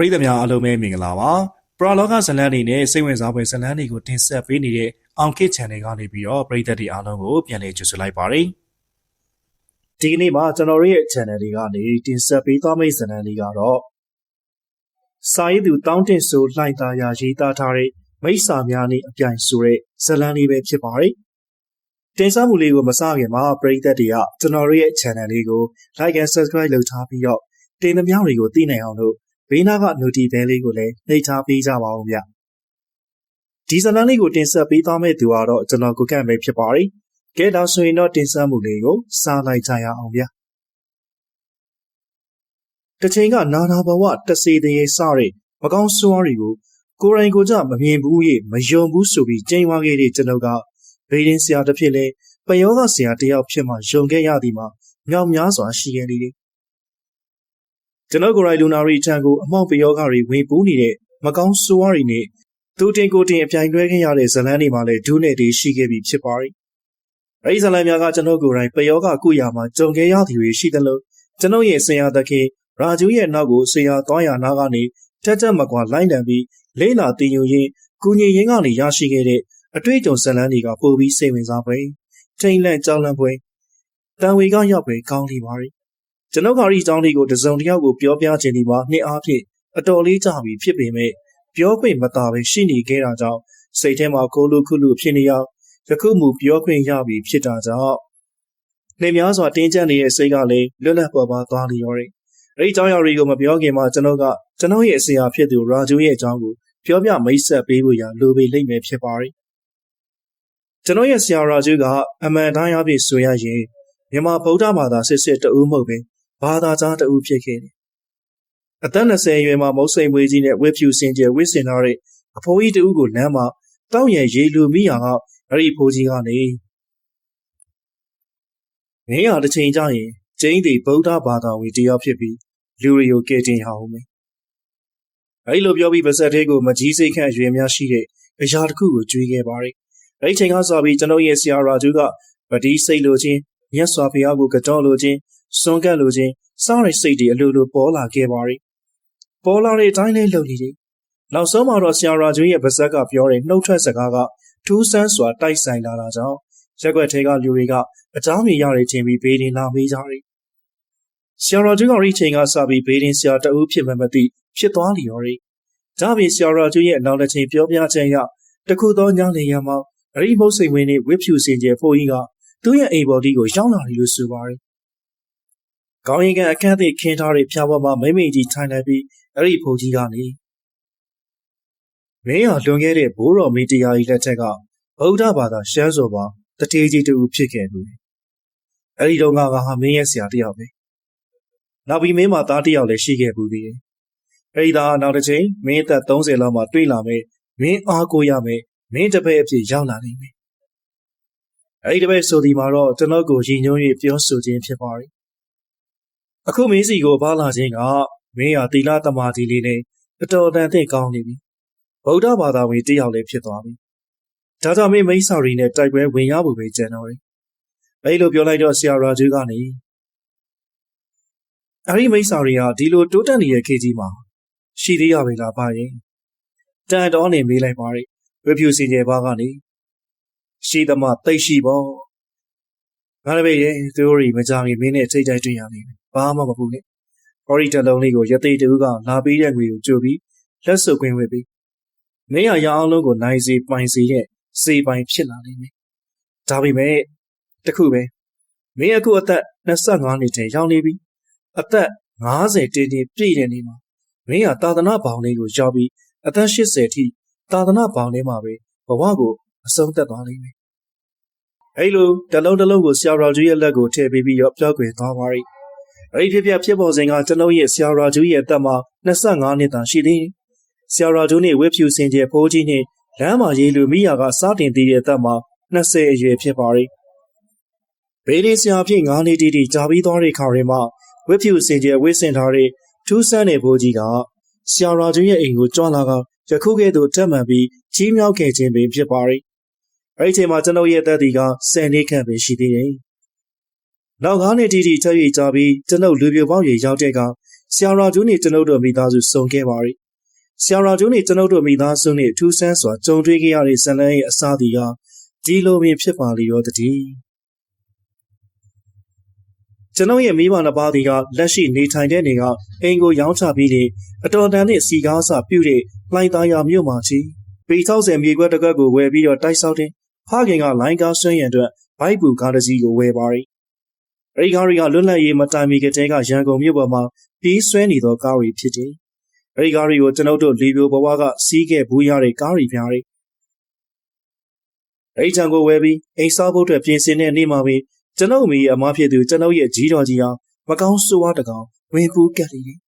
ပရိသတ်များအားလုံးပဲမင်္ဂလာပါပရာလောကဇလန်းနေနဲ့စိတ်ဝင်စားဖွယ်ဇလန်းတွေကိုတင်ဆက်ပေးနေတဲ့အောင်ကစ် channel ကနေပြီးတော့ပရိသတ်တွေအားလုံးကိုပြန်လည်ကြိုဆိုလိုက်ပါတယ်ဒီကနေ့မှာကျွန်တော်ရဲ့ channel တွေကနေတင်ဆက်ပေးသွားမယ့်ဇလန်းလေးကတော့စာရေးသူတောင်းတင်ဆိုလှိုင်သာယာရေးသားထားတဲ့မိစ္ဆာများနဲ့အပြိုင်ဆိုတဲ့ဇလန်းလေးပဲဖြစ်ပါတယ်တင်ဆက်မှုလေးကိုမစခင်မှာပရိသတ်တွေကကျွန်တော်ရဲ့ channel လေးကို like and subscribe လုပ်ထားပြီးတော့တင်သမျှတွေကိုသိနိုင်အောင်လို့ ဘေးနားက notification ဘဲလေးကိုလည်းနှိပ်ထားပေးကြပါဦးဗျဒီဇာတ်လမ်းလေးကိုတင်ဆက်ပေးသွားမယ့်သူကတော့ကျွန်တော်ကိုကန့်ပဲဖြစ်ပါတယ်ကဲဒါဆိုရင်တော့တင်ဆက်မှုလေးကိုစလိုက်ကြရအောင်ဗျတချိန်ကနာနာဘဝတစေတရေစတဲ့မကောင်းဆိုးဝါးတွေကိုကိုယ်တိုင်ကိုယ်ကြမမြင်ဘူးရေမယုံဘူးဆိုပြီးကြိမ်ဝါခဲ့တဲ့ကျွန်တော်ကဗေဒင်းဆရာတစ်ဖြစ်လဲပယောဂဆရာတစ်ယောက်ဖြစ်မှယုံခဲ့ရသည်မှာမြောက်များစွာရှိခဲ့လေတယ် ကျွန်တော်ကိုယ်တိုင်လူနာရီထံကိုအမောက်ပယောဂတွေဝင်ပူးနေတဲ့မကောင်းဆိုးဝါးတွေနဲ့သူတင်ကိုတင်အပြိုင်တွဲခဲ့ရတဲ့ဇလန်းတွေမှာလည်းဒုနဲ့တည်းရှိခဲ့ပြီဖြစ်ပါတယ်။အဲဒီဇလန်းများကကျွန်တော်ကိုယ်တိုင်ပယောဂကုရမှာကြုံခဲ့ရသည်တွေရှိသလိုကျွန်တော်ရဲ့ဆရာသခင်ရာဂျူးရဲ့နောက်ကိုဆရာသွားရနာကနေတက်တက်မကွာလိုက်လံပြီးလေးလာတင်ယူရင်းကုညီရင်းကနေရရှိခဲ့တဲ့အတွေ့အကြုံဇလန်းတွေကပိုပြီးစိတ်ဝင်စားပွဲထိန်လန့်ကြောက်လန့်ပွဲတန်ဝေကရောက်ပဲကောင်းလိပါရီ ကျွန်ုပ်ကဒီအကြောင်းလေးကိုတစုံတစ်ယောက်ကိုပြောပြခြင်းဒီမှာနှစ်အားဖြင့်အတော်လေးကြာပြီဖြစ်ပေမဲ့ပြောခွင့်မသာပဲရှိနေခဲ့တာကြောင့်စိတ်ထဲမှာကိုလူခုလူဖြစ်နေရောက်ယခုမှပြောခွင့်ရပြီဖြစ်တာကြောင့်နေများစွာတင်းကျပ်နေတဲ့စိတ်ကလည်းလွတ်လပ်ပေါ်ပါသွားလျော်တယ်။အဲဒီအကြောင်းအရာတွေကိုမပြောခင်မှာကျွန်တော်ကကျွန်တော်ရဲ့အစီအရာဖြစ်သူရာဂျူးရဲ့အကြောင်းကိုပြောပြမိတ်ဆက်ပေးဖို့ရလိုပေလိမ့်မယ်ဖြစ်ပါတယ်။ကျွန်တော်ရဲ့ဆရာရာဂျူးကအမှန်တိုင်းအဖြစ်ဆိုရရင်မြန်မာဗုဒ္ဓဘာသာစစ်စစ်တအူးမဟုတ်ပဲ ဘာသာကြားတဦးဖြစ်ခဲ့တယ်။အသက်20အရွယ်မှာမုတ်စိမ်မွေးကြီးနဲ့ဝက်ဖြူစင်ကျယ်ဝစ်စင်ထားတဲ့အဖိုးကြီးတဦးကိုလမ်းမှာတောက်ရရေလူမိရာကအဲ့ဒီဖိုးကြီးကနေငင်းရတစ်ချိန်ကျရင်ကျင်းတီဗုဒ္ဓဘာသာဝင်တယောက်ဖြစ်ပြီးလူတွေကိုကယ်တင်ရအောင်မယ်။အဲ့လိုပြောပြီးပါဆက်သေးကိုမကြီးစိတ်ခန့်ရွယ်များရှိတဲ့အရာတစ်ခုကိုကြွေးခဲ့ပါတယ်။အဲ့ဒီချိန်ကစပြီးကျွန်တော်ရဲ့ဆရာရာကျူးကဗတိစိတ်လိုခြင်းမြတ်စွာဘုရားကိုကြောက်လိုခြင်း စွန့်ကပ်လိုခြင်းစားတဲ့စိတ်တွေအလိုလိုပေါ်လာခဲ့ပါရီပေါ်လာတဲ့အတိုင်းလေးလုပ်နေတယ်နောက်ဆုံးမှာတော့ဆရာရာကျွေးရဲ့ပါဇက်ကပြောတဲ့နှုတ်ထွက်စကားကထူးဆန်းစွာတိုက်ဆိုင်လာတာကြောင့်ရက်ွက်ထဲကလူတွေကအကြောင်းမြင်ရတဲ့ချင်းပြီးဘေးတင်လာမေးကြတယ်ဆရာရာကျွေးကရီချိန်ကစပြီးဘေးတင်ဆရာတအုပ်ဖြစ်မှမသိဖြစ်သွားလျော်တယ်ဒါပြင်ဆရာရာကျွေးရဲ့အနောက်တစ်ချိန်ပြောပြချက်အရတခုသောညနေရမှာအရိမုတ်စိန်ဝင်းနဲ့ဝစ်ဖြူစင်ကျဲဖိုးကြီးကသူ့ရဲ့အိမ်ပေါ်ဒီကိုရောက်လာတယ်လို့ဆိုပါတယ်။ ကောင်းရင်ကအခန်းသိခင်းထားတဲ့ဖျားပေါ်မှာမိမိကြီးထိုင်လိုက်ပြီးအဲ့ဒီဖိုးကြီးကနေမင်းဟာလွန်ခဲ့တဲ့ဘိုးတော်မင်းတရားကြီးလက်ထက်ကဗုဒ္ဓဘာသာရှမ်းစော်ပါတထေးကြီးတူဖြစ်ခဲ့ဘူး။အဲ့ဒီတော့ငါကဟာမင်းရဲ့ဆရာတယောက်ပဲ။နောက်ပြီးမင်းမှာသားတယောက်လည်းရှိခဲ့ဘူးသေးတယ်။အဲ့ဒီသားနောက်တစ်ချိန်မင်းအသက်30လောက်မှတွေ့လာမယ်မင်းအားကိုရမယ်မင်းတပည့်အဖြစ်ရောက်လာနိုင်မယ်။အဲ့ဒီတပည့်ဆိုဒီမှာတော့ကျွန်တော်ကိုရည်ညွှန်း၍ပြောဆိုခြင်းဖြစ်ပါတယ် အခုမင်းစီကိုဘာလာခြင်းကမင်းဟာတီလာတမာကြီးလေးနဲ့အတော်တန်သိကောင်းနေပြီဗုဒ္ဓဘာသာဝင်တယောက်လည်းဖြစ်သွားပြီဒါကြောင့်မင်းမိစ္ဆာရီနဲ့တိုက်ပွဲဝင်ရဖို့ပဲကြံတော့တယ်အဲလိုပြောလိုက်တော့ဆရာရာဂျူးကနေအဲ့ဒီမိစ္ဆာရီဟာဒီလိုတိုးတက်နေတဲ့ခေတ်ကြီးမှာရှိသေးရပြီလားပါရင်တန်တော်နေမေးလိုက်ပါရဲ့ဝေဖြူစင်ကြယ်ဘာကနေရှိသမားသိရှိပေါ့ ငါလည်းပဲရဲ့သူတို့တွေမကြခင်မင်းနဲ့ထိတ်တိုက်တွေ့ရနေပြီဘာမှမပူနဲ့။ကော်ရီတလုံးလေးကိုရသေးတူကလာပေးတဲ့ငွေကိုကြိုပြီးလက်စုပ်ခွင့်ဝေပြီးမင်းရရအောင်လုံးကိုနိုင်စီပိုင်စီတဲ့စေပိုင်ဖြစ်လာလိမ့်မယ်။ဒါပေမဲ့တခုပဲမင်းအခုအသက်25နှစ်တည်းရောက်နေပြီ။အသက်50တင်းတင်းပြည့်တဲ့နေ့မှာမင်းဟာသာသနာဘောင်လေးကိုရောက်ပြီးအသက်80ထိသာသနာဘောင်လေးမှာပဲဘဝကိုအဆုံးသတ်သွားလိမ့်မယ်။ အဲလိုတလုံးတလုံးကိုဆရာတော်ကြီးရဲ့လက်ကိုထည့်ပေးပြီးတော့ပြောကွယ်သွားပါရီ။အဲ့ဒီဖြစ်ဖြစ်ဖြစ်ပေါ်စဉ်ကကျွန်ုပ်ရဲ့ဆရာရာဂျူးရဲ့အသက်မှာ25နှစ်သာရှိသေးတယ်။ဆရာရာဂျူးနဲ့ဝက်ဖြူစင်ကျဲဖိုးကြီးနဲ့လမ်းမှာရေးလူမိယာကစတင်သေးတဲ့အသက်မှာ20အရွယ်ဖြစ်ပါရီ။ဘေးလေးဆရာဖြစ်9နှစ်တိတိကြာပြီးသွားတဲ့ခါရဲမှာဝက်ဖြူစင်ကျဲဝစ်စင်ထားတဲ့ထူးဆန်းတဲ့ဖိုးကြီးကဆရာရာဂျူးရဲ့အိမ်ကိုကြွလာကယခုကဲ့သို့တက်မှန်ပြီးကြီးမြောက်ခဲ့ခြင်းပင်ဖြစ်ပါရီ။ အဲ့ဒီအချိန်မှာကျွန်ုပ်ရဲ့အသက်ဒီက10နှစ်ခန့်ပဲရှိသေးတယ်။နောက်ငါးနှစ်တိတိထပ်၍ကြာပြီးကျွန်ုပ်လူပြပေါင်းရေရောက်တဲ့ကဆရာရာကျိုးနဲ့ကျွန်ုပ်တို့မိသားစုစုံခဲ့ပါရီဆရာရာကျိုးနဲ့ကျွန်ုပ်တို့မိသားစုနဲ့ထူးဆန်းစွာကြုံတွေ့ခဲ့ရတဲ့ဇလန်းရဲ့အစားဒီကဒီလိုပင်ဖြစ်ပါလိရောတည်းကျွန်ုပ်ရဲ့မိဘနှစ်ပါးဒီကလက်ရှိနေထိုင်တဲ့နေကအိမ်ကိုရောင်းချပြီးတဲ့အတော်တန်နဲ့စီကားစပြုတ်တဲ့လှိုင်သားရမြို့မှာချီပေ60မြေခွက်တစ်ခွက်ကိုဝယ်ပြီးတော့တိုက်ဆောက်တဲ့ ဖခင်ကလိုင်းကားဆွမ်းရံအတွက်ဘိုက်ပူကားတစ်စီးကိုဝယ်ပါရီအဲဒီကားတွေကလွတ်လပ်ရေးမတိုင်မီကတည်းကရန်ကုန်မြို့ပေါ်မှာပြေးဆွဲနေသောကားတွေဖြစ်တယ်။အဲဒီကားတွေကိုကျွန်ုပ်တို့လီဘိုဘဝကစီးခဲ့ဘူးရတဲ့ကားတွေများတယ်။အဲဒီချံကိုဝယ်ပြီးအိမ်စားဖို့အတွက်ပြင်ဆင်တဲ့နေ့မှာပဲကျွန်ုပ်မိရဲ့အမဖြစ်သူကျွန်ုပ်ရဲ့ကြီးတော်ကြီးဟာမကောင်းဆိုးဝါးတကောင်ဝင်ပူးကက်လေတယ်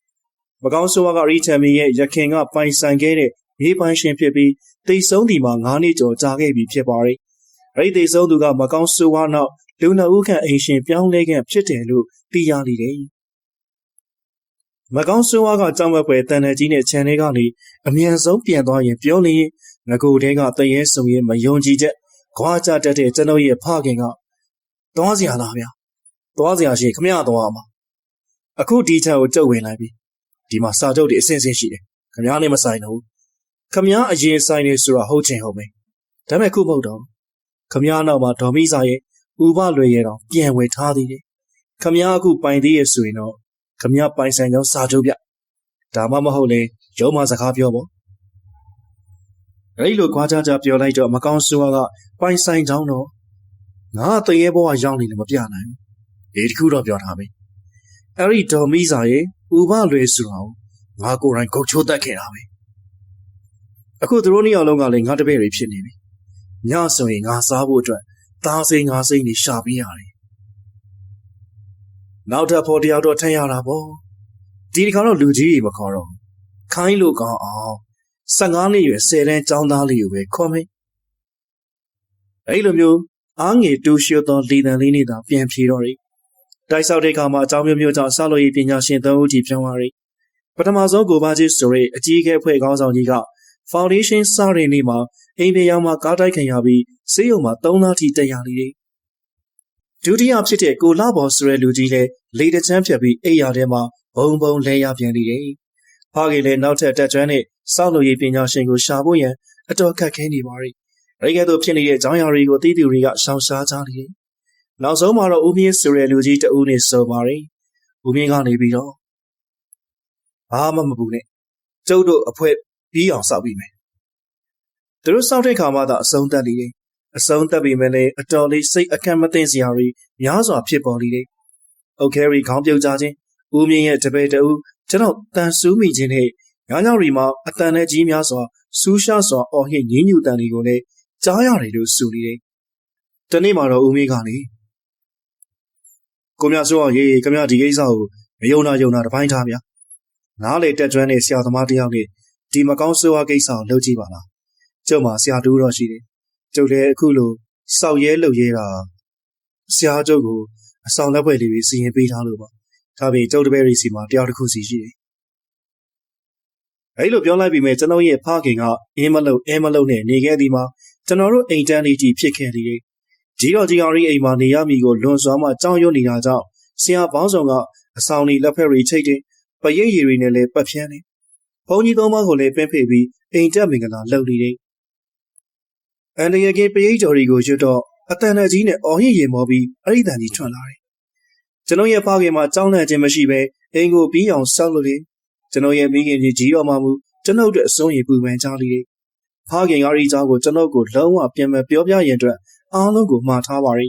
။မကောင်းဆိုးဝါးကရီချန်မီရဲ့ရခင်ကပိုင်ဆိုင်ခဲ့တဲ့မြေပိုင်ရှင်ဖြစ်ပြီး တိတ်ဆုံးဒီမှာ9နှစ်ကျော်ကြာခဲ့ပြီဖြစ်ပါတယ်။အဲဒီတိတ်ဆုံးသူကမကောင်းဆိုးဝါးနောက်လူနှုတ်ခန့်အိမ်ရှင်ပြောင်းလဲခန့်ဖြစ်တယ်လို့သိရလိမ့်တယ်။မကောင်းဆိုးဝါးကကြောင်ဝက်ပွဲတန်တကြီးနဲ့ခြံထဲကနေအမြန်ဆုံးပြန်သွားရင်ပြောနေရင်ငကိုတဲကတရေဆုံရင်မယုံကြည်ချက်ခွာကြတတ်တဲ့ကျွန်ုပ်ရဲ့ဖခင်ကသွားစရာလားဗျာ။သွားစရာရှိခမရသွားမှာ။အခုဒီချက်ကိုကြုတ်ဝင်လိုက်ပြီ။ဒီမှာစာချုပ်တွေအစင်းစင်းရှိတယ်။ခမရနဲ့မဆိုင်တော့ဘူး။ ခမရအရင်ဆိုင်နေဆိုတာဟုတ်ချင်ဟုတ်မယ်။ဒါပေမဲ့ခုမဟုတ်တော့ခမရနောက်မှာဒေါ်မိစာရဲ့ဥပလွယ်ရတော့ပြန်ဝယ်ထားသေးတယ်ခမ ्या အခုပိုင်သေးရဆိုရင်တော့ခမ ्या ပိုင်ဆိုင်ကြောင်းစာချုပ်ပြဒါမှမဟုတ်လေရုံးမစကားပြောပေါ့အဲ့လိုခွာကြကြပြောလိုက်တော့မကောင်းဆိုးကပိုင်ဆိုင်ကြောင်းတော့ငါတရေဘောကရောက်နေတယ်မပြနိုင်ဘူးဒီတခုတော့ပြောထားပြီအဲ့ဒီဒေါ်မီစာရဲ့ဥပလွယ်ဆိုတော့ငါကိုယ်တိုင်ဂုတ်ချိုးတတ်ခဲ့တာပဲ အခုသူတို့နှစ်ယောက်လုံးကလည်းငါတပည့်တွေဖြစ်နေပြီညဆိုရင်ငါစားဖို့အတွက်သားစိန်ငါစိန်နေရှာပေးရတယ်နောက်ထပ်ဖို့တယောက်တော့ထမ်းရတာပေါ့ဒီဒီကတော့လူကြီးကြီးမခေါ်တော့ခိုင်းလို့ကောင်းအောင်15နှစ်ရွယ်10တန်းចောင်းသားလေးကိုပဲခေါ်မယ်အဲ့လိုမျိုးအားငယ်တူရှိသောလီတန်လေးနဲ့သာပြန်ဖြေတော့တယ်တိုက်ဆောက်တဲ့အခါမှာအကြောင်းမျိုးမျိုးကြောင့်ဆောက်လုပ်ရေးပညာရှင်သုံးဦးထိပြောင်းသွားတယ်ပထမဆုံးကိုပါကြီးဆိုရဲအကြီးအကဲဖွဲ့ခေါင်းဆောင်ကြီးက foundation စတဲ့နေ့မှာအိမ်ပြန်မှာကားတိုက်ခံရပြီးဆေးရုံမှာ၃လထိတက်ရလေတယ်။ဒုတိယဖြစ်တဲ့ကိုလာဘော်ဆိုတဲ့လူကြီးလည်းလေတချမ်းဖြတ်ပြီးအိယာထဲမှာဘုံဘုံလဲရပြန်လေတယ်။ဖခင်လည်းနောက်ထပ်တက်ကျွမ်းတဲ့စောက်လို့ရေးပညာရှင်ကိုရှာဖို့ရန်အတော်ခက်ခဲနေပါရီ။အဲဒီကဲ့သို့ဖြစ်နေတဲ့အကြောင်းအရာတွေကိုသိသူတွေကရှောင်ရှားကြလေတယ်။နောက်ဆုံးမှာတော့ဦးမြင့်ဆိုတဲ့လူကြီးတဦးနဲ့ဆုံပါရီ။ဦးမြင့်ကနေပြီးတော့ဘာမှမပူနဲ့။ကျုပ်တို့အဖွဲ ပြီးအောင်စောက်ပြီးမယ်။သူတို့စောက်တဲ့ခါမှသာအဆုံးသတ်လေတယ်။အဆုံးသတ်ပြီးမှလည်းအတော်လေးစိတ်အခက်မသိစရာတွေများစွာဖြစ်ပေါ်လေတယ်။အုတ်ခဲရီခေါင်းပြုတ်ကြခြင်းဦးမြင့်ရဲ့တပည့်တဦးကျွန်တော်တန်ဆူးမိခြင်းနဲ့ညညရီမှာအတန်နဲ့ကြီးများစွာဆူးရှားစွာအော်ဟစ်ငင်းညူတန်တွေကိုလည်းကြားရတယ်လို့ဆိုနေတယ်။တနေ့မှာတော့ဦးမြင့်ကလေကိုမြဆိုးအောင်ရေးကမြဒီကိစ္စကိုမယုံနာယုံနာတပိုင်းထားဗျာ။နားလေတက်ကျွမ်းတဲ့ဆရာသမားတယောက်နဲ့ ဒီမကောင်းဆိုးဝါးကိစ္စကိုလုပ်ကြည့်ပါလားကျုပ်မှာဆရာတူတော့ရှိတယ်ကျုပ်လည်းအခုလိုစောက်ရဲလုပ်ရဲတာဆရာကျုပ်ကိုအဆောင်လက်ဖွဲ့လေးတွေစီရင်ပေးထားလို့ပါဒါပြင်ကျုပ်တပည့်ရီစီမှာတယောက်တစ်ခုစီရှိတယ်အဲ့လိုပြောလိုက်ပြီးမြဲကျွန်တော်ရဲ့ဖခင်ကအင်းမလို့အင်းမလို့နဲ့နေခဲ့သည်မှာကျွန်တော်တို့အိမ်တန်းလေးကြီးဖြစ်ခဲ့လေတယ်ကြီးတော်ကြီးအောင်ရီအိမ်မှာနေရမည်ကိုလွန်စွာမှကြောက်ရွံ့နေတာကြောင့်ဆရာဘောင်းဆောင်ကအဆောင်လေးလက်ဖက်ရီချိတ်တယ်ပရိတ်ရည်တွေနဲ့လည်းပတ်ဖြန်းတယ် ဘုန်းကြီးသုံးပါးကိုလည်းပင်းဖိပြီးအိမ်တက်မင်္ဂလာလုပ်နေတယ်။အန်တရကပရိတ်တော်ရီကိုရွတ်တော့အတန်တကြီးနဲ့အော်ဟစ်ရေမောပြီးအဲ့ဒီတန်ကြီးထွက်လာတယ်။ကျွန်တော်ရဲ့ဖခင်မှာကြောင်းလန့်ခြင်းမရှိဘဲအိမ်ကိုပြီးအောင်ဆောက်လို့လေကျွန်တော်ရဲ့မိခင်ကြီးကြီးတော်မှမူကျွန်ုပ်တို့အစိုးရပူပန်ကြလိမ့်တယ်။ဖခင်ကရီကြောင်းကိုကျွန်ုပ်ကိုလုံးဝပြန်မပြောပြရင်အတွက်အားလုံးကိုမှားထားပါရီ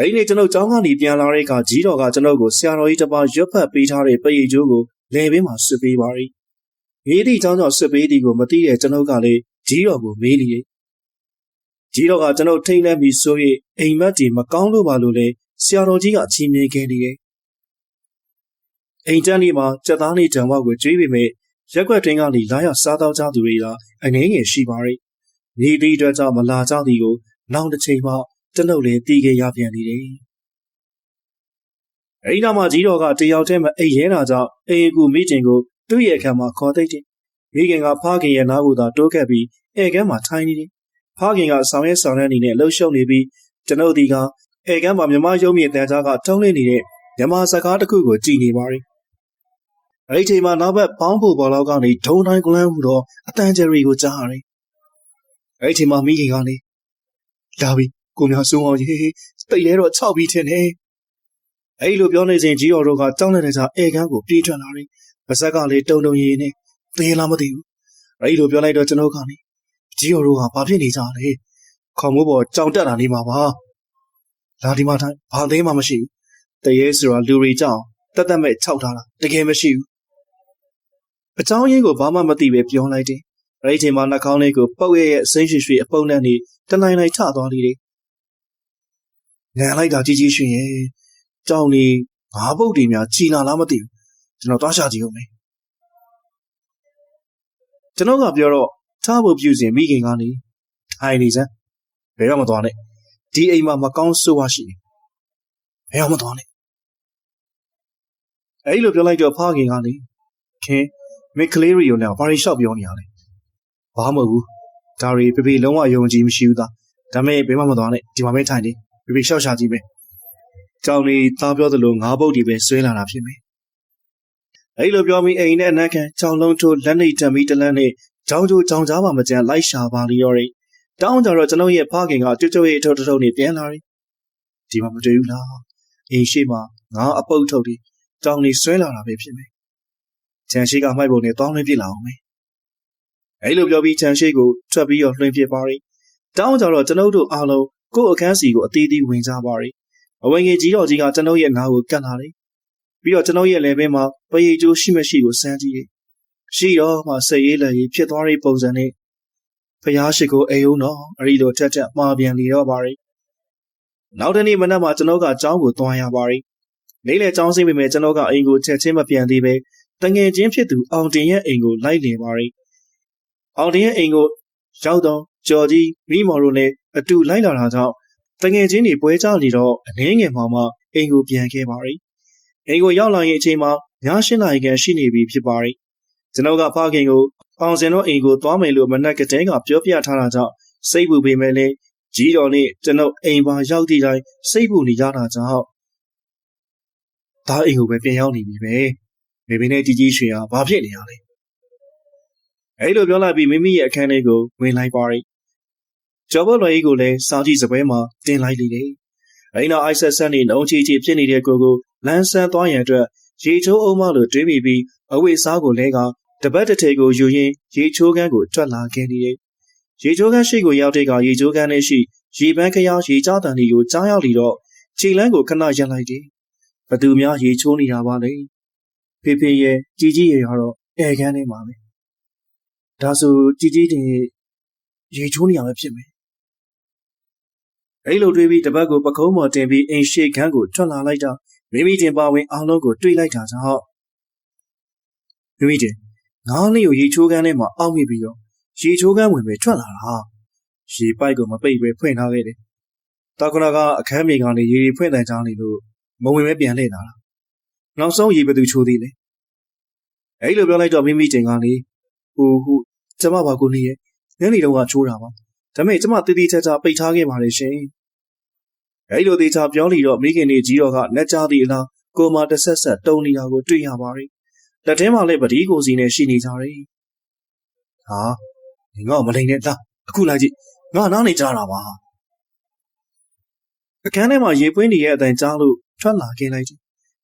အဲ့ဒီနေ့ကျွန်ုပ်ကျောင်းကနေပြန်လာတဲ့အခါကြီးတော်ကကျွန်ုပ်ကိုဆရာတော်ကြီးတစ်ပါးရွတ်ဖတ်ပေးထားတဲ့ပရိတ်ကျိုးကိုလယ်ပင်မှာဆွပေးပါရီ။မြေတီကျောင်းကျောင်းဆွပေးသည်ကိုမသိတဲ့ကျွန်ုပ်ကလည်းကြီးတော်ကိုမေးလိ။ကြီးတော်ကကျွန်ုပ်ထိတ်လန့်ပြီးဆို၍အိမ်မက်တီမကောင်းလို့ပါလို့လဲဆရာတော်ကြီးကအချင်းမြင်ခဲ့နေတယ်။အိမ်တန်းဒီမှာစက်သားနေတံဝကိုကျွေးပေမဲ့ရက်ွက်တွင်ကနေလာရောက်စားတော့ကြသူတွေကအငင်းငယ်ရှိပါရီ။မြေတီအတွက်ကြောင့်မလာကြသည်ကိုနောက်တစ်ချိန်မှ ကျွန်ုပ်လည်းတီးခဲ့ရပြန်နေတယ်။အဲဒီနောက်မှာကြီးတော်ကတယောက်တည်းမအိပ်ရဲတာကြောင့်အိမ်ကူမိတင်ကိုသူ့ရဲ့အခန်းမှာခေါ်သိတယ်။မိခင်ကဖခင်ရဲ့နားကိုသာတိုးခဲ့ပြီးဧကန်းမှာထိုင်နေတယ်။ဖခင်ကဆောင်ရဲဆောင်ရဲအနေနဲ့လှုပ်ရှုပ်နေပြီးကျွန်ုပ်ဒီကဧကန်းမှာမြမရုံမြင့်တန်ကြားကထုံးလင်းနေတဲ့မြန်မာစကားတစ်ခုကိုကြည်နေပါရီအဲ့ဒီချိန်မှာနောက်ဘက်ပေါင်းဖို့ဘော်လောက်ကနေဒုံတိုင်းကလန်းဟူတော့အတန်ဂျယ်ရီကိုကြားရတယ်အဲ့ဒီချိန်မှာမိခင်ကနေလာပြီ ကိုမြစိုးအောင်ရေတိတ်လဲတော့ခြောက်ပြီးထင်တယ်အဲ့လိုပြောနေစဉ်ကြီးတော်တို့ကကြောက်နေတဲ့စာအဲကန်းကိုပြေးထွက်လာတယ်ပါဇက်ကလေတုံတုံရီနဲ့သေးလားမသိဘူးအဲ့လိုပြောလိုက်တော့ကျွန်တော်ကလေကြီးတော်တို့ကဘာဖြစ်နေကြလဲခေါမိုးပေါ်ကြောင်တက်လာနေမှာပါလာဒီမှာတိုင်းဘာသေးမှမရှိဘူးတရေဆိုတာလူတွေကြောင်တတ်တတ်မဲ့ခြောက်ထားတာတကယ်မရှိဘူးအချောင်းရင်းကိုဘာမှမသိပဲပြောလိုက်တယ်အဲ့ဒီချိန်မှာနှာခေါင်းလေးကိုပုတ်ရဲ့ရဲ့အစိမ့်ရွှေရွှေအပုံနဲ့နေတလိုင်းလိုင်းချသွားလိမ့်တယ် ငန်လိုက်တာကြီးကြီးရွှင်ရဲ့ကြောင်နေငါးပုတ်တွေများချီလာလားမသိဘူးကျွန်တော်သွားရှာကြည့်ဦးမယ်ကျွန်တော်ကပြောတော့ထားဖို့ပြုစဉ်မိခင်ကနေထိုင်နေစမ်းဘယ်တော့မသွားနဲ့ဒီအိမ်မှာမကောင်းဆိုးဝါရှိတယ်ဘယ်တော့မသွားနဲ့အဲ့လိုပြောလိုက်တော့ဖခင်ကနေခင်မစ်ကလေးရီကိုလည်းဘာရီရှော့ပြောနေရလဲဘာမှမဟုတ်ဘူးဒါရီဖေဖေလုံးဝယုံကြည်မရှိဘူးသားဒါမဲ့ဘယ်မှမသွားနဲ့ဒီမှာပဲထိုင်နေ ဖေဖေရှော့ရှာကြည့်မယ်ကြောင်လေးသားပြောသလိုငါးပုတ်ဒီပဲဆွဲလာတာဖြစ်မယ်အဲ့လိုပြောပြီးအိမ်နဲ့အနက်ခံကြောင်လုံးထိုးလက်နေတံပြီးတလန်းနဲ့ကြောင်ကြိုကြောင်ကြားပါမကြမ်းလိုက်ရှာပါလျော်ရီတောင်းကြတော့ကျွန်ုပ်ရဲ့ဖခင်ကကြွကြွရဲ့အထုပ်ထုပ်နဲ့ပြန်လာရီဒီမှာမတွေ့ဘူးလားအိမ်ရှိမှာငါအပုတ်ထုတ်ပြီးကြောင်လေးဆွဲလာတာပဲဖြစ်မယ်ချန်ရှိကမှိုက်ပုံနဲ့တောင်းလွှင့်ပြစ်လာအောင်မယ်အဲ့လိုပြောပြီးချန်ရှိကိုထွက်ပြီးတော့လွှင့်ပြစ်ပါရီတောင်းကြတော့ကျွန်ုပ်တို့အားလုံး ကိုယ့်အခန်းစီကိုအသေးသေးဝင်ကြပါရီအဝင်ကြီးကြီးတော်ကြီးကကျွန်ုပ်ရဲ့နားကိုကတ်လာတယ်ပြီးတော့ကျွန်ုပ်ရဲ့လက်ဘဲမှာပရိကျိုးရှိမရှိကိုစမ်းကြည့်တယ်ရှိတော့မှစိတ်ရေးလည်းရေးဖြစ်သွားတဲ့ပုံစံနဲ့ဖျားရှိကိုအေယုံတော့အရီလိုထက်ထက်မှားပြန်လီတော့ပါရီနောက်တနေ့မနက်မှာကျွန်တော်ကကျောင်းကိုသွားရပါရီနေ့လေကျောင်းဆင်းပေမဲ့ကျွန်တော်ကအိမ်ကိုချက်ချင်းမပြန်သေးပဲတငယ်ချင်းဖြစ်သူအောင်တင်ရဲ့အိမ်ကိုလိုက်နေပါရီအောင်တင်ရဲ့အိမ်ကိုရောက်တော့ကျော်ကြီးမိမော်တို့နဲ့ အတူလိုက်လာတာကြောင့်တငယ်ချင်းတွေပွဲကြနေတော့အငင်းငယ်မှမှအိမ်ကိုပြန်ခဲ့ပါရီအိမ်ကိုရောက်လာရင်အချိန်မှာည၈နာရီခန့်ရှိနေပြီဖြစ်ပါရီကျွန်တော်ကဖခင်ကိုအောင်စင်တို့အိမ်ကိုသွားမယ်လို့မနက်ကတည်းကပြောပြထားတာကြောင့်စိတ်ပူပေမဲ့လည်းကြီးတော်နဲ့ကျွန်တော်အိမ်ပါရောက်သည့်တိုင်းစိတ်ပူနေကြတာကြောင့်ဒါအိမ်ကိုပဲပြန်ရောက်နေပြီပဲမိမိနဲ့ကြီးကြီးရွှေဟာဘာဖြစ်နေရလဲအဲ့လိုပြောလိုက်ပြီးမိမိရဲ့အခန်းလေးကိုဝင်လိုက်ပါရီ ကျော်ဘလွယ်ကြီးကိုလည်းစားကြည့်စပွဲမှာတင်လိုက်လေတယ်အဲ့နောက်အိုက်ဆက်ဆက်နေနှုံချီချီဖြစ်နေတဲ့ကိုကိုလန်းဆန်းသွားရန်အတွက်ရေချိုးအုံးမလို့တွေးမိပြီးအဝိစားကိုလဲကတပတ်တစ်ထေကိုယူရင်းရေချိုးကန်းကိုထွက်လာခဲ့နေတယ်ရေချိုးကန်းရှိကိုရောက်တဲ့ကရေချိုးကန်းနဲ့ရှိရေပန်းခရောက်ရေကြားတန်ဒီကိုကြားရောက်လီတော့ခြေလန်းကိုခဏရပ်လိုက်တယ်ဘသူများရေချိုးနေတာပါလေဖေဖေရဲ့ជីជីရဲ့ကတော့အဲကန်းထဲမှာပဲဒါဆိုជីជីတင်ရေချိုးနေရမှာဖြစ်မယ် အဲ့လိုတွေးပြီးတပတ်ကိုပကုံးပေါ်တင်ပြီးအိမ်ရှိခန်းကိုထွက်လာလိုက်တာမိမိတင်ပါဝင်အောင်လုံးကိုတွေးလိုက်တာကြောင့်မိမိတင်ငါးလေးကိုရေချိုးကန်းထဲမှာအောက်မိပြီးတော့ရေချိုးကန်းဝင်ပဲထွက်လာတာရေပိုက်ကိုမပိတ်ပဲဖွင့်ထားခဲ့တယ်တာကနာကအခန်းမြေကနေရေရီဖွင့်တန်ချောင်းနေလို့မဝင်ပဲပြန်လှည့်လာတာနောက်ဆုံးရေဘသူချိုးသေးလဲအဲ့လိုပြောလိုက်တော့မိမိတင်ကနေဟိုဟိုကျမပါကိုနေရဲ့ညနေတော့ကချိုးတာပါဒါပေမဲ့ကျမတည်တည်ချာချာပိတ်ထားခဲ့ပါတယ်ရှင် အဲ့လိုသေးချာပြောနေတော့မိခင်နေကြီးတော်ကလက်ကြသည့်အလားကိုမတဆက်ဆက်တုံနေတာကိုတွေ့ရပါတယ်လက်ထဲမှာလည်းပတိကိုစီနဲ့ရှိနေကြတယ်ဟာငငါ့မလိန်နဲ့သားအခုလိုက်ကြည့်ငါနားနေကြတာပါအခန်းထဲမှာရေပွင်းနေရဲ့အတန်ကြားလို့ထွက်လာခဲ့လိုက်တယ်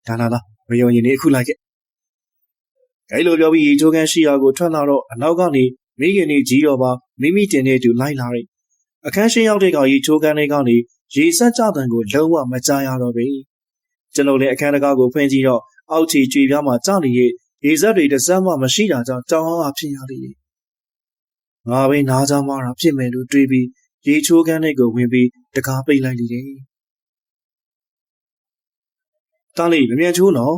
ဒါလာလားမယုံရင်နေအခုလိုက်ခဲ့အဲ့လိုပြောပြီးရေချိုးခန်းရှိရာကိုထွက်လာတော့အနောက်ကနေမိခင်နေကြီးတော်ပါမိမိတင်နေသူလိုက်လာတယ်အခန်းရှိရောက်တဲ့ကရေချိုးခန်းလေးကနေ ရေဆက်ကြတဲ့ကိုလုံးဝမကြားရတော့ဘူးကျွန်တော်လည်းအခန်းတကားကိုဖွင့်ကြည့်တော့အောက်ခြေကြွေပြားမှာကြောက်နေတဲ့ရေစက်တွေတစ်စက်မှမရှိတာကြောင့်ကြောင်အောင်ဖြစ်ရလေတယ်ငါပဲနားကြမှားတာဖြစ်မယ်လို့တွေးပြီးရေချိုးခန်းလေးကိုဝင်ပြီးတကားပိတ်လိုက်လေတယ်တားလေးမမြန်ချိုးနော်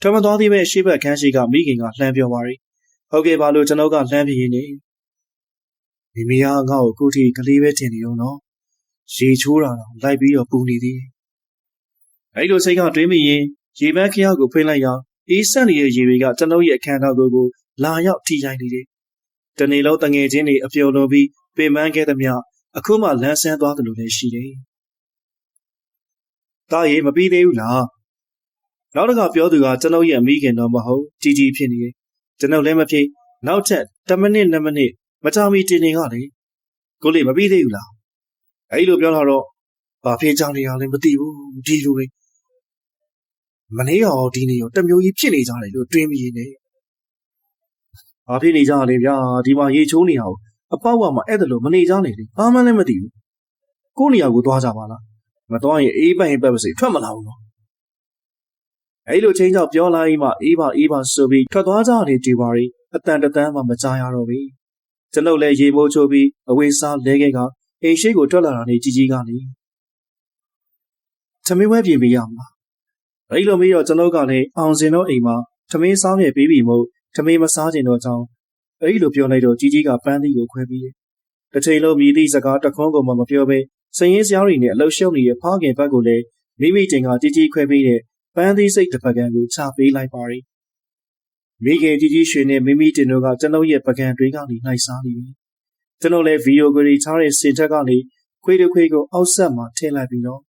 ထမသွားသေးပဲရှေ့ဘက်ခန်းရှိကမိခင်ကလှမ်းပြောပါရီဟုတ်ကဲ့ပါလို့ကျွန်တော်ကလှမ်းပြင်းနေမိမိကငါ့ကိုကိုထီကလေးပဲထင်နေတော့နော် ရေချိုးတာတော့လိုက်ပြီးတော့ပူနေသေးတယ်အဲ့လိုစိတ်ကတွေးမိရင်ရေပန်းခရောက်ကိုဖိလိုက်ရအေးဆက်နေတဲ့ရေတွေကကျွန်တော်ရဲ့အခန်းတော်ကိုလာရောက်ထိရိုက်နေတယ်တနေ့လုံးတငယ်ချင်းတွေအပျော်လွန်ပြီးပင်ပန်းခဲ့သမျှအခုမှလန်းဆန်းသွားတယ်လို့လည်းရှိတယ်။တားရေမပြီးသေးဘူးလားနောက်တစ်ခါပြောသူကကျွန်ုပ်ရဲ့မိခင်တော်မဟုတ်ကြီးကြီးဖြစ်နေတယ်ကျွန်ုပ်လည်းမဖြစ်နောက်ထပ်10မိနစ်2မိနစ်မချမီတင်နေကလေကိုလေးမပြီးသေးဘူးလား အဲ့လိုပြောလာတော့ဘာဖြစ်ကြောင်နေရလဲမသိဘူးဒီလိုပဲမနေ့ရောဒီနေ့ရောတမျိုးကြီးဖြစ်နေကြတယ်လို့တွင်းမိနေဘာဖြစ်နေကြလဲဗျာဒီမှာရေချိုးနေအောင်အပေါက်ဝမှာအဲ့ဒါလို့မနေကြနေလေဘာမှလည်းမသိဘူးကိုနေရာကိုသွားကြပါလားမသွားရင်အေးပိုင်ပတ်ပစိထွက်မလာဘူးနော်အဲ့လိုချင်းကြောင့်ပြောလိုက်မှအေးပါအေးပါဆိုပြီးထွက်သွားကြတယ်ဒီပါရီအတန်တန်မှမကြားရတော့ဘူးကျွန်ုပ်လည်းရေမိုးချိုးပြီးအဝေးစားလဲခဲ့က အိမ်ရှိကိုထွက်လာတာနဲ့ကြီးကြီးကနေသမီးဝဲပြင်ပေးရမလားအဲ့လိုမေးတော့ကျွန်ုပ်ကလည်းအောင်စင်တော့အိမ်မှာသမင်းစားမြေပေးပြီးမို့သမင်းမစားကျင်တော့ကြောင်းအဲ့လိုပြောလိုက်တော့ကြီးကြီးကပန်းသီးကိုခွဲပြီးတယ်တစ်ချိန်လုံးမြည်သည့်စကားတခွန်းကိုမှမပြောဘဲစရင်စရားတွေနဲ့အလှရှုပ်နေတဲ့ဖားခင်ဘက်ကိုလည်းမိမိချိန်ကကြီးကြီးခွဲပြီးတဲ့ပန်းသီးစိတ်တစ်ပတ်ကန်ကိုချပေးလိုက်ပါရီမိခင်ကြီးကြီးရွှေနဲ့မိမိတင်တို့ကကျွန်ုပ်ရဲ့ပကံတွေကနေနှိုက်စားနေပြီ ကျွန်တော်လည်းဗီဒီယိုကိုရီထားတဲ့စင်တက်ကနေခွေးတစ်ခွေးကိုအောက်ဆက်မှာထည့်လိုက်ပြီးတော့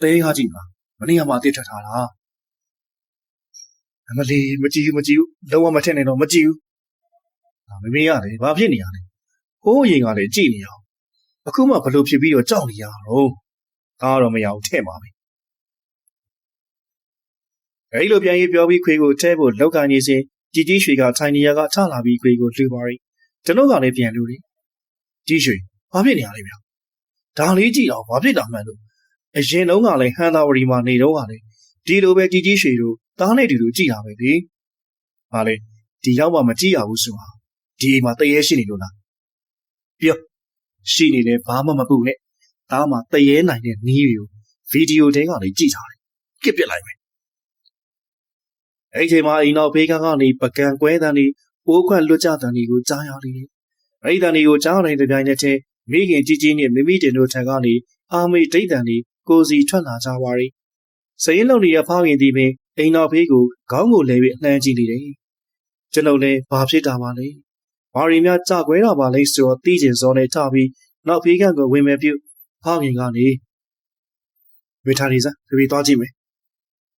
တဲရကြည့်ပါမနေ့ကမှအစ်ထက်ထားတာအမလီမကြည့်ဘူးမကြည့်ဘူးလုံးဝမထက်နဲ့တော့မကြည့်ဘူးဒါမမေးရတယ်ဘာဖြစ်နေရလဲဟိုးရင်ကလည်းကြည့်နေအောင်အခုမှဘလို့ဖြစ်ပြီးတော့ကြောက်နေရတော့ဒါတော့မရဘူးထဲ့ပါပဲအဲဒီလိုပြန်ရေးပြောပြီးခွေးကိုထဲဖို့လောက်ကနေစဉ်ជីជីရွှေကထိုင်နေရကထလာပြီးခွေးကိုလှူပါရီ ကျွန်တော်ကလည်းပြန်လို့လေကြီးရွှေဘာဖြစ်နေရလဲဗျာဒါလေးကြည့်အောင်ဘာဖြစ်တာမှန်းလို့အရင်တုန်းကလည်းဟန်သာဝရီမှာနေတော့ကလည်းဒီလိုပဲကြီးကြီးရွှေတို့တားနဲ့တူတူကြည့်တာပဲလေဟာလေဒီရောက်မှမကြည့်ရဘူးဆိုတာဒီမှာတရေရှိနေလို့လားပြောရှိနေတယ်ဘာမှမပူနဲ့ဒါမှတရေနိုင်တဲ့နီးတွေကိုဗီဒီယိုတဲကလည်းကြည့်ထားတယ်ကစ်ပစ်လိုက်မယ်အဲ့ဒီမှာအိမ်နောက်ဖေးကန်းကနေပကံကွဲတန်းနေ ပိုးခွက်လွတ်ကြတန်ဒီကိုကြားရလိမ့်တယ်အဲ့ဒီတန်ဒီကိုကြားနိုင်တဲ့ပြိုင်နက်ချင်းမိခင်ကြီးကြီးနဲ့မိမိတင်တို့ထံကနေအာမေဒိတ်တန်ဒီကိုစီထွက်လာကြပါရီစရင်လုံနေတဲ့ဖားခင်ဒီပင်အိမ်နောက်ဖေးကိုခေါင်းကိုလဲပြီးလှမ်းကြည့်နေတယ်ကျွန်ုပ်လည်းဘာဖြစ်တာပါလဲဘာရီများကြကွဲတာပါလဲဆိုတော့တီးကျင်စောနဲ့ထပြီးနောက်ဖေးကန်းကိုဝင်မဲ့ပြုတ်ဖားခင်ကနေဝေထားနေစမ်းပြေးသွားကြည့်မယ်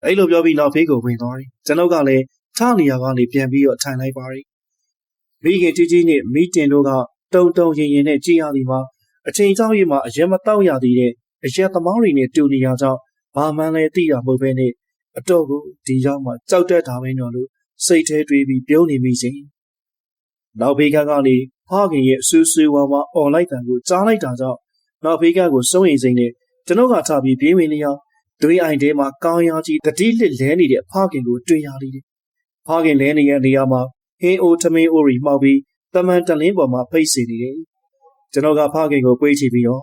အဲ့လိုပြောပြီးနောက်ဖေးကိုဝင်သွားတယ်ကျွန်ုပ်ကလည်းထနေရာကနေပြန်ပြီးတော့ထိုင်လိုက်ပါရီ မိခင်ကြီးကြီးနဲ့မိတင်တို့ကတုံတုံရင်ရင်နဲ့ကြည်ရသည်မှာအချိန်ကြောင်းရည်မှာအရက်မတော့ရသေးတဲ့အရက်သမားတွေနဲ့တူနေရကြောင်းဘာမှန်းလဲသိတာမဟုတ်ဘဲနဲ့အတော့ကိုဒီရောက်မှကြောက်တတ်တာပဲနော်လို့စိတ်ထဲတွေးပြီးပြုံးနေမိစဉ်နောက်ဖေးကကနေဖခင်ရဲ့ဆူဆူဝါဝါអော်လိုက်တံကိုကြားလိုက်တာကြောင့်နောက်ဖေးကကိုစုံရင်စိမ့်နဲ့ကျွန်တော်ကထပြီးပြေးဝင်လျောက်တွေးအိုင်ထဲမှာကောင်းရာကြီးတတိလစ်လဲနေတဲ့ဖခင်ကိုတွေ့ရလိမ့်တယ်။ဖခင်လဲနေတဲ့နေရာမှာ ဟင်းအိုထမင်းအိုရီမှောက်ပြီးတမန်တလင်းပေါ်မှာဖိတ်စီနေတယ်။ကျွန်တော်ကဖခင်ကိုပွေးချပြီးတော့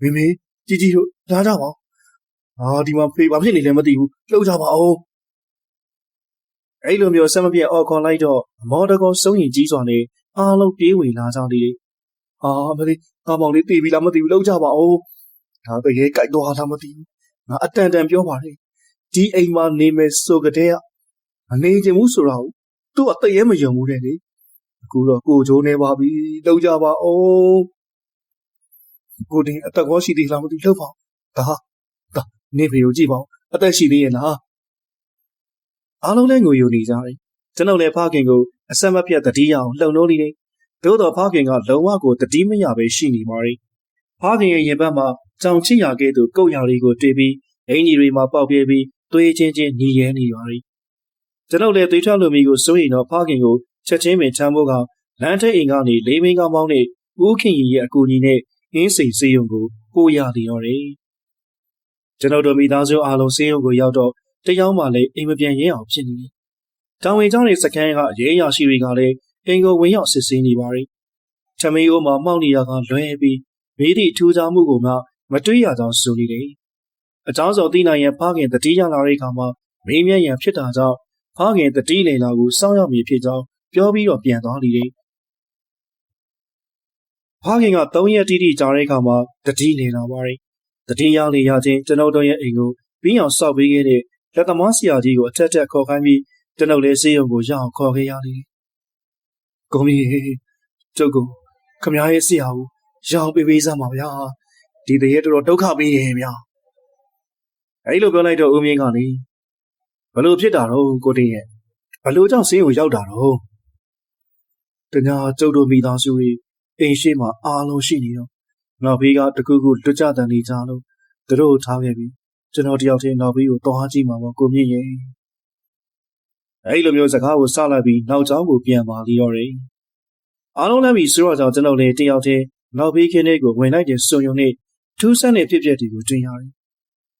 မိမေကြီးကြီးတို့လာကြပါဦး။အာဒီမှာဖေးဘာဖြစ်နေလဲမသိဘူး။လှုပ်ကြပါဦး။အဲ့လိုမျိုးဆက်မပြတ်အော်ခေါ်လိုက်တော့မော်ဒကောစုံရင်ကြီးစွာနဲ့အားလုံးပြေးဝင်လာကြတယ်။အာမလေးကားမောင်လေးတေးပြီလားမသိဘူးလှုပ်ကြပါဦး။ဒါတကယ်ကြိုက်တော့လားမသိဘူးငါအတန်တန်ပြောပါလေဒီအိမ်မှာနေမယ်ဆိုကြတဲ့က မနေချင်ဘူးဆိုတော့သူ့အသက်ရဲမယုံဘူးတဲ့လေအခုတော့ကိုချိုးနေပါပြီလောက်ကြပါအောင်ကိုတင်အသက်ကောရှိသေးလားမသိလောက်ပါဒါဒါနေဖေကိုကြည့်ပါဦးအသက်ရှိသေးရဲ့လားအားလုံးလည်းငိုယိုနေကြတယ်ကျွန်ုပ်လည်းဖခင်ကိုအဆက်မပြတ်တတိယအောင်လှုံလို့နေတယ်သို့တော်ဖခင်ကလုံးဝကိုတတိမရပဲရှိနေပါ रे ဖခင်ရဲ့ရင်ဘတ်မှာကြောင်ချစ်ရာကဲ့သို့ကုတ်ရာတွေကိုတွေ့ပြီးအင်ကြီးတွေမှာပေါက်ပြဲပြီးသွေးချင်းချင်းညီရဲနေပါသည် ကျွန်ုပ်လည်းသွေးထွက်လိုမီကိုစိုးရင်တော့ဖခင်ကိုချက်ချင်းပင်ချမ်းဖို့ကလမ်းထိပ်အိမ်ကနေလေးမင်းကောင်းပေါင်းနဲ့ဦးခင်ကြီးရဲ့အကူအညီနဲ့အင်းစိန်စေးရုံကိုပို့ရသည်ရော်တယ်ကျွန်တော်တို့မိသားစုအားလုံးစေးရုံကိုရောက်တော့တယောက်မှလည်းအိမ်မပြန်ရင်းအောင်ဖြစ်နေတယ်တောင်ဝင်ကျောင်းရဲ့စကန်ကရဲရရှိတွေကလည်းအိမ်ကိုဝင်ရောက်စစ်ဆေးနေပါရီချမေးအိုးမှာမှောက်နေရကလွဲပြီးမိသည့်ထူးခြားမှုကိုမှမတွေ့ရကြောင်းဆိုနေတယ်။အကြောင်းစုံသိနိုင်ရန်ဖခင်တတိယလာတဲ့အခါမှာမေးမြန်းရန်ဖြစ်တာကြောင့် ဖခင်တတိနေလာကိုစောင့်ရမည်ဖြစ်ကြောင်းပြောပြီးတော့ပြန်သွားလေတယ်။ဖခင်က၃ရက်တိတိကြာတဲ့အခါမှာတတိနေလာပါတယ်။တတိရလေရချင်းကျွန်ုပ်တို့ရဲ့အိမ်ကိုပြီးအောင်စောက်ပေးခဲ့တဲ့လက်သမားဆရာကြီးကိုအထက်ထက်ခေါ်ခိုင်းပြီးကျွန်ုပ်လည်းစေယုံကိုရအောင်ခေါ်ခဲ့ရလေတယ်။ကိုမီကျုပ်ကခမရဲ့ဆရာကိုရအောင်ပေးပေးစမ်းပါဗျာဒီတရေတော်တော်ဒုက္ခပေးရဲ့ဗျာအဲ့လိုပြောလိုက်တော့ဦးမြင့်ကလေ ဘလို့ဖြစ်တာတော့ကိုတင်ရဲ့ဘလို့ကြောင့်ဆင်းကိုရောက်တာတော့တညာကျုပ်တို့မိသားစုတွေအိမ်ရှိမှအားလုံးရှိနေတော့နောက်ဘေးကတကူကူလွတ်ကြတန်နေကြလို့သူတို့ထားခဲ့ပြီးကျွန်တော်တယောက်တည်းနောက်ဘေးကိုသွားကြည့်မှာပေါ့ကိုမြင့်ရဲ့အဲ့လိုမျိုးစကားကိုစလိုက်ပြီးနောက်ကျောင်းကိုပြန်ပါလိတော့တယ်အားလုံးလည်းပြီးဆိုတော့ကြောင့်ကျွန်တော်လည်းတယောက်တည်းနောက်ဘေးခင်းလေးကိုဝင်လိုက်တဲ့စုံယုံနဲ့ထူးဆန်းတဲ့ဖြစ်ပျက်တွေကိုတွေ့ရတယ်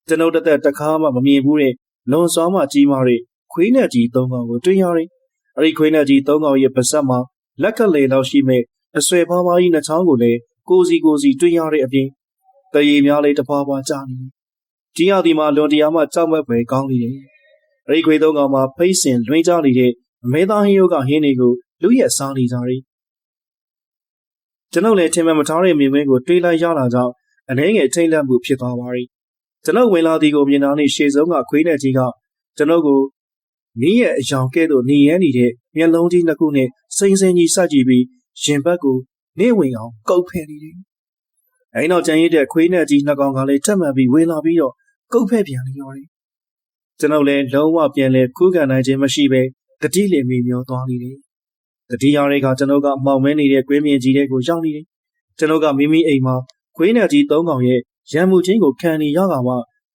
ကျွန်တော်တသက်တစ်ခါမှမမြင်ဘူးတဲ့ လွန်စွာမှကြီးမားတဲ့ခွေးနဲ့ကြီးသုံးကောင်ကိုတွေ့ရတယ်။အဲဒီခွေးနဲ့ကြီးသုံးကောင်ရဲ့ပါးစပ်မှာလက်ကလေးလောက်ရှိမဲ့အဆွဲပါးပါးကြီးနှချောင်းကိုလည်းကိုစီကိုစီတွေ့ရတဲ့အပြင်တရေများလေးတစ်ပွားပွားကြာနေတယ်။ကြီးရသည်မှာလွန်တရားမှကြောက်မက်ပဲကောင်းနေတယ်။အဲဒီခွေးသုံးကောင်မှာဖိတ်စင်လွှင်းကြနေတဲ့အမဲသားဟင်းရိုးကဟင်းတွေကိုလူရက်စားနေကြတယ်။ကျွန်ုပ်လည်းထင်မှမထားတဲ့မြင်ကွင်းကိုတွေးလိုက်ရတာကြောင့်အနေငယ်ထိတ်လန့်မှုဖြစ်သွားပါပြီ။ ကျွန်ုပ်ဝင်လာသည်ကိုမြင်တာနဲ့ရှေ့ဆုံးကခွေးနဲ့ကြီးကကျွန်ုပ်ကိုမင်းရဲ့အယောင်ကဲ့သို့နေရနေတဲ့မျက်လုံးကြီးနှစ်ခုနဲ့စိမ့်စိမ့်ကြီးစိုက်ကြည့်ပြီးရင်ဘတ်ကိုနေဝင်အောင်ကုတ်ဖဲနေတယ်။အဲဒီနောက်ကြံရည်တဲ့ခွေးနဲ့ကြီးနှစ်ကောင်ကလည်းထပ်မံပြီးဝင်လာပြီးတော့ကုတ်ဖဲပြန်နေရောတယ်။ကျွန်ုပ်လည်းလုံးဝပြန်လဲခုခံနိုင်ခြင်းမရှိပဲတတိလင်မီမျောသွားနေတယ်။တတိယရဲကကျွန်ုပ်ကမှောင်မဲနေတဲ့ကွင်းမြင်ကြီးတဲ့ကိုရောက်နေတယ်။ကျွန်ုပ်ကမိမိအိမ်မှာခွေးနဲ့ကြီးသုံးကောင်ရဲ့ ရံမှုချင်းကိုခံနေရတာမှ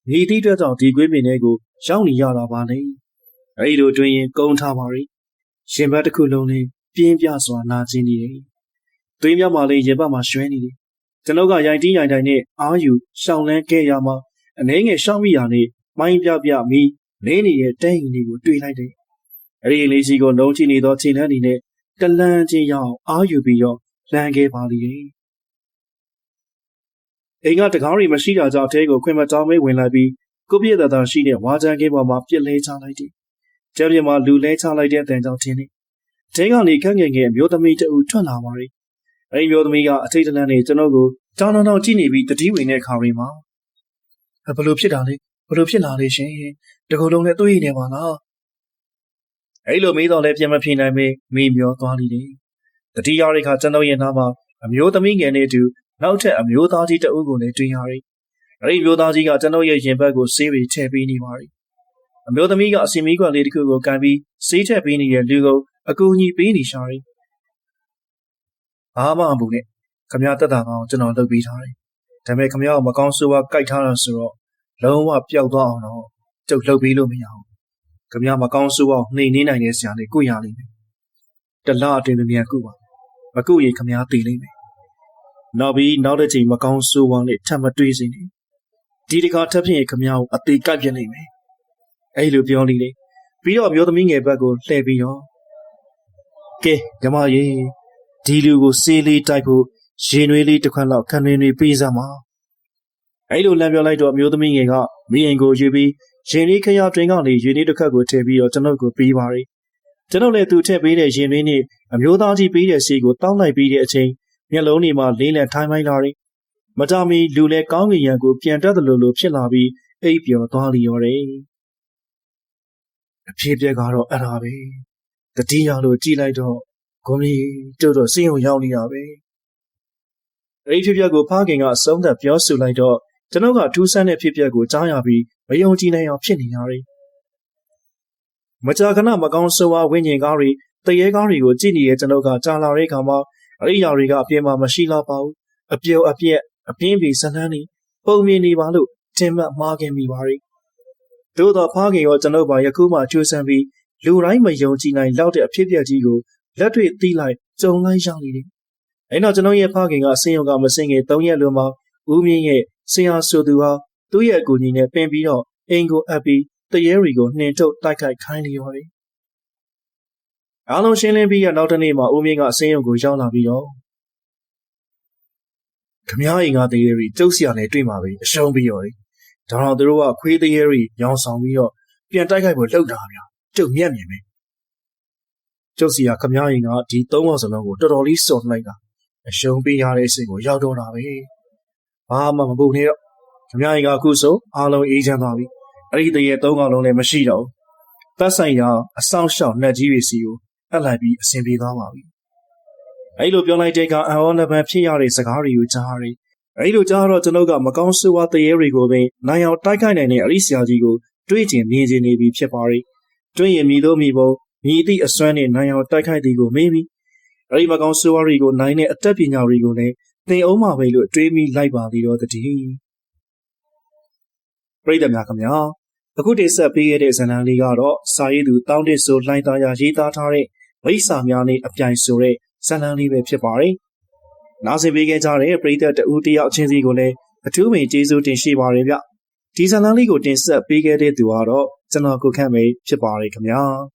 နေတိအတွက်ကြောင့်ဒီကွင်းမြင်တဲ့ကိုရောက်နေရတာပါလေ။အဲဒီလိုတွင်ရင်ကုန်းထားပါရီ။ရင်ဘတ်တစ်ခုလုံးလေးပြင်းပြစွာနာကျင်နေတယ်။သွေးမြောက်မှလည်းရင်ဘတ်မှာရွှဲနေတယ်။ကျွန်ုပ်ကရိုင်တီးရိုင်တိုင်နဲ့အာယူရှောင်းလန်းခဲ့ရမှာအနှဲငယ်ရှောင်းမိရနဲ့မိုင်းပြပြမိလေးနေတဲ့တဲရင်လေးကိုတွေးလိုက်တယ်။အဲဒီလေးစီကိုလုံးချနေသောခြေလမ်းတွေနဲ့တလန်းချင်းရောက်အာယူပြီးတော့လမ်းခဲ့ပါလိမ့်တယ်။ အိမ်ကတကားရီမရှိတာကြောင့်အဲကိုခွင်မတောင်းမဲဝင်လိုက်ပြီးကိုပြည့်သာသာရှိတဲ့ဝါချန်ကင်းပေါ်မှာပြစ်လဲချလိုက်တယ်။ကျမ်းပြင်မှာလူလဲချလိုက်တဲ့အတန်ကြောင့်ထင်းနေ။တဲကနေခက်ငယ်ငယ်မျိုးသမီးတအူထွက်လာပါရီ။အဲဒီမျိုးသမီးကအထိတ်တလန့်နဲ့ကျွန်တော်ကိုတောင်းတောင်းကြည့်နေပြီးတတိဝင်တဲ့ခါရီမှာဘလို့ဖြစ်တာလဲဘလို့ဖြစ်လာလဲရှင်။တကူလုံးနဲ့တွေးနေပါလား။အဲဒီလိုမေးတော့လဲပြန်မဖြေနိုင်မေးမေးမျောသွားလိမ့်တယ်။တတိယရိခါကျွန်တော်ရဲ့နားမှာအမျိုးသမီးငယ်နဲ့အတူ နောက်ထပ်အမျိုးသားကြီးတအုပ်ကိုလည်းတွေ့ရတယ်။အဲဒီမျိုးသားကြီးကကျွန်တော်ရဲ့ရင်ဘတ်ကိုဆေးတွေထည့်ပေးနေပါတယ်။အမျိုးသမီးကအစင်မီးကွက်လေးတစ်ခုကိုကန်ပြီးဆေးထည့်ပေးနေတဲ့လူကိုအကူအညီပေးနေရှာတယ်။ဘာမှမဘူးနဲ့ခမရတက်တာကောင်ကျွန်တော်လုပ်ပေးထားတယ်။ဒါပေမဲ့ခမရကမကောင်းဆိုးဝါးကြိုက်ထားတာဆိုတော့လုံးဝပျောက်သွားအောင်တော့ကျုပ်လုပ်ပေးလို့မရဘူး။ခမရမကောင်းဆိုးဝါးနှိမ်နေနိုင်တဲ့ဆရာလေးကိုရလိမ့်မယ်။တလားအတွင်မြန်ကုပါမကုရင်ခမရတည်လိမ့်မယ် နောက်ပြီးနောက်တစ်ချိန်မကောင်းဆိုးဝါးနဲ့ထပ်မတွေးစေနဲ့ဒီတခါထပ်ဖြစ်ရင်ခမရကိုအသေးကိုက်ပြနိုင်မယ်အဲ့လိုပြောနေလေပြီးတော့မျိုးသမီးငယ်ဘက်ကိုလှည့်ပြီးတော့ကဲဓမ္မရေဒီလူကိုစေးလေးတိုက်ဖို့ရင်နွေးလေးတစ်ခွက်လောက်ခံနေနေပေးစမ်းပါအဲ့လိုလမ်းပြောလိုက်တော့မျိုးသမီးငယ်ကမိရင်ကိုယူပြီးရင်လေးခရတွင်ကနေရင်လေးတစ်ခက်ကိုထည့်ပြီးတော့ကျွန်ုပ်ကိုပေးပါရယ်ကျွန်ုပ်လည်းသူထည့်ပေးတဲ့ရင်လေးနဲ့အမျိုးသားကြီးပေးတဲ့စီကိုတောင်းလိုက်ပြီးတဲ့အချိန် မျက်လုံးတွေမှာလေးလံထိုင်းမိုင်းလာတယ်။မတာမီလူလဲကောင်းကင်ရံကိုပြန်တက်တယ်လို့လို့ဖြစ်လာပြီးအိပ်ပျော်သွားလျော်တယ်။အဖြစ်ပြက်ကတော့အဲ့ဒါပဲ။တတိယလို့ကြည်လိုက်တော့ဂုံကြီးတို့တော့စိတ်ုံရောက်နေတာပဲ။အဲ့ဒီဖြစ်ပြက်ကိုဖခင်ကအဆုံးသတ်ပြောဆိုလိုက်တော့ကျွန်တော်ကထူးဆန်းတဲ့ဖြစ်ပြက်ကိုကြားရပြီးမယုံကြည်နိုင်အောင်ဖြစ်နေရတယ်။မကြာခဏမကောင်းဆိုးဝါးဝိညာဉ်ကားတွေတရေကားတွေကိုကြည့်နေတဲ့ကျွန်တော်ကကြားလာတဲ့အခါမှာ အဲ့ဒီຢာတွေကအပြင်မှာမရှိတော့ပါဘူးအပြုံအပြက်အပြင်းပြေဇလန်းနေပုံမြင်နေပါလို့ထင်မှတ်မှားခင်မိပါရီသို့တော့ဖခင်ရောကျွန်ုပ်ပါယခုမှကြိုးစမ်းပြီးလူတိုင်းမယုံကြည်နိုင်လောက်တဲ့အဖြစ်အပျက်ကြီးကိုလက်တွေ့သိလိုက်ကြုံလိုက်ရနေတယ်အဲ့တော့ကျွန်တော်ရဲ့ဖခင်ကအစင်ရုံကမစင်ငယ်၃ရက်လွန်မှာဦးမြင့်ရဲ့ဆရာဆိုသူဟာသူ့ရဲ့အကူအညီနဲ့ပင်ပြီးတော့အင်ကိုအပ်ပြီးတရေရီကိုနှင်ထုတ်တိုက်ခိုက်ခိုင်းလျော်တယ် အားလုံးရှင်းလင်းပြီးရနောက်တနေ့မှာဦးမင်းကအစင်းရုံကိုရောက်လာပြီးတော့ခမည်းအိမ်ကတရေရီကျုပ်ဆရာနဲ့တွေ့မှာပဲအရှုံးပြီးတော့လေဒါတော့သူတို့ကခွေးတရေရီရောင်ဆောင်ပြီးတော့ပြန်တိုက်ခိုက်ဖို့လှုပ်တာဗျာကျုပ်မျက်မြင်ပဲကျုပ်ဆရာခမည်းအိမ်ကဒီသုံးယောက်စလုံးကိုတော်တော်လေးစော်လိုက်တာအရှုံးပေးရတဲ့အဆင့်ကိုရောက်တော့တာပဲဘာမှမပူနေတော့ခမည်းအိမ်ကအခုဆိုအားလုံးအေးချမ်းသွားပြီအဲ့ဒီတရေသုံးယောက်လုံးလည်းမရှိတော့ဘူးပတ်ဆိုင်ရာအဆောင်ရှောက်နှက်ကြီးတွေစီကို အပ်လိုက်ပြီးအဆင်ပြေသွားပါပြီ။အဲဒီလိုပြောလိုက်တဲ့ကအံ့ဩလက်ပံဖြစ်ရတဲ့စကားတွေကိုကြားရအဲဒီလိုကြားတော့ကျွန်ုပ်ကမကောင်းဆိုးဝါးတရေတွေကိုပင်နိုင်အောင်တိုက်ခိုက်နိုင်တဲ့အရိဆရာကြီးကိုတွေးကျင်မြင်ကျင်နေပြီဖြစ်ပါရီတွေးရင်မိလို့မိဖို့မိသည့်အစွမ်းနဲ့နိုင်အောင်တိုက်ခိုက်သည်ကိုမေးပြီးအဲဒီမကောင်းဆိုးဝါးတွေကိုနိုင်တဲ့အတတ်ပညာတွေကိုလည်းသင်အောင်ပါပဲလို့တွေးမိလိုက်ပါသည်တော့တည်းပရိသတ်များခင်ဗျာအခုတင်ဆက်ပေးခဲ့တဲ့ဇာတ်လမ်းလေးကတော့စာရေးသူတောင်းတစ်ဆိုလှိုင်းသားရရေးသားထားတဲ့ မိစ္ဆာများနဲ့အပြိုင်ဆိုတဲ့ဇာတ်လမ်းလေးပဲဖြစ်ပါတယ်။နားဆင်ပေးခဲ့ကြတဲ့ပရိသတ်တဦးတယောက်ချင်းစီကိုလည်းအထူးပင်ကျေးဇူးတင်ရှိပါတယ်ဗျ။ဒီဇာတ်လမ်းလေးကိုတင်ဆက်ပေးခဲ့တဲ့သူကတော့ကျွန်တော်ကိုခန့်ပဲဖြစ်ပါတယ်ခင်ဗျာ။